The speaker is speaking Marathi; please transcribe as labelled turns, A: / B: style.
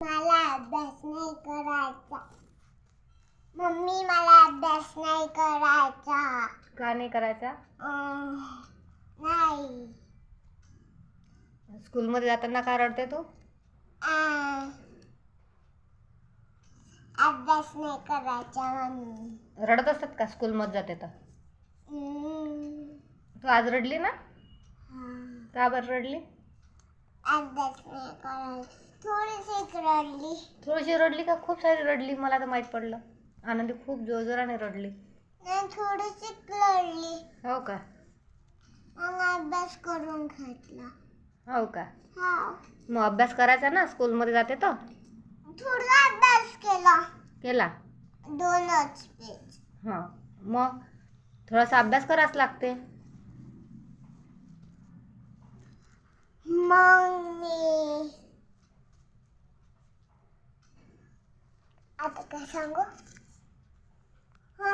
A: मला अभ्यास नाही करायचा. मम्मी मला अभ्यास नाही करायचा.
B: का नाही करायचा?
A: अं, नाही.
B: स्कूलमध्ये जाताना का रडते तू?
A: अं, अभ्यास नाही करायचा म्हणून
B: रडत असतात का? स्कूलमध्ये जाते तर.
A: हम्म,
B: तू आज रडली ना?
A: हा.
B: का बरं रडली?
A: अभ्यास नाही करायचा. थोडीशी रडली.
B: थोडीशी रडली का? खूप सारी रडली मला तर माहीत पडलं. आनंदी खूप जोरजोराने रडली.
A: नाही थोडीशी रडली.
B: हो का?
A: मग अभ्यास करून घेतला.
B: हो का?
A: हा.
B: मग अभ्यास करायचा ना? स्कूलमध्ये जाते तर
A: थोडा अभ्यास केला.
B: केला?
A: दोनच पेज.
B: हां. मग थोडासा अभ्यास करावाच लागते.
A: मग मी Tapi.